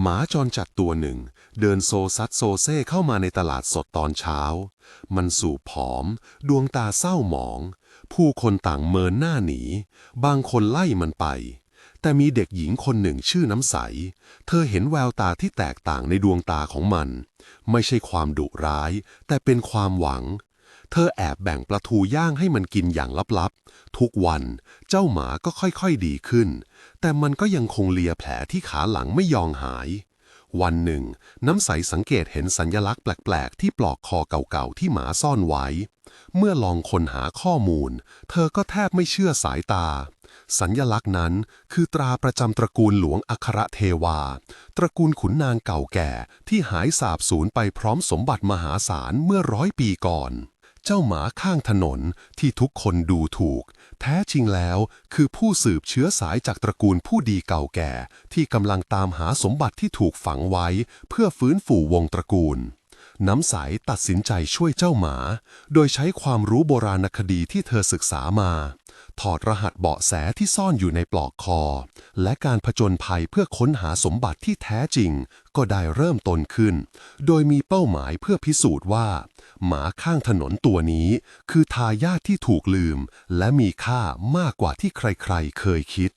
หมาจรจัดตัวหนึ่ง เดินโซซัดโซเซเข้ามาในตลาดสดตอนเช้า มันสูบผอม ดวงตาเศร้าหมอง ผู้คนต่างเมินหน้าหนี บางคนไล่มันไป แต่มีเด็กหญิงคนหนึ่งชื่อน้ำใส เธอเห็นแววตาที่แตกต่างในดวงตาของมัน ไม่ใช่ความดุร้าย แต่เป็นความหวัง เธอแอบแบ่งปลาทูย่างให้มันกินอย่างลับๆ ทุกวันเจ้าหมาก็ค่อยๆดีขึ้น แต่มันก็ยังคงเลียแผลที่ขาหลังไม่ยองหาย วันหนึ่ง น้ำใสสังเกตเห็นสัญญลักษณ์แปลกๆ ที่ปลอกคอเก่าๆ ที่หมาซ่อนไว้ เมื่อลองค้นหาข้อมูล เธอก็แทบไม่เชื่อสายตา สัญญลักษณ์นั้นคือตราประจำตระกูลหลวงอัครเทวา ตระกูลขุนนางเก่าแก่ที่หายสาบสูญไปพร้อมสมบัติมหาศาลเมื่อร้อยปีก่อน เจ้าหมาข้างถนนที่ทุกคนดูถูก แท้จริงแล้วคือผู้สืบเชื้อสายจากตระกูลผู้ดีเก่าแก่ ที่กำลังตามหาสมบัติที่ถูกฝังไว้ เพื่อฟื้นฟูวงตระกูล น้ำใสตัดสินใจช่วยเจ้าหมา โดยใช้ความรู้โบราณคดีที่เธอศึกษามา ถอดรหัสเบาะแสที่ซ่อนอยู่ในปลอกคอ และการผจญภัยเพื่อค้นหาสมบัติที่แท้จริง ก็ได้เริ่มต้นขึ้น โดยมีเป้าหมายเพื่อพิสูจน์ว่า หมาข้างถนนตัวนี้ คือทายาทที่ถูกลืม และมีค่ามากกว่าที่ใครๆ เคยคิด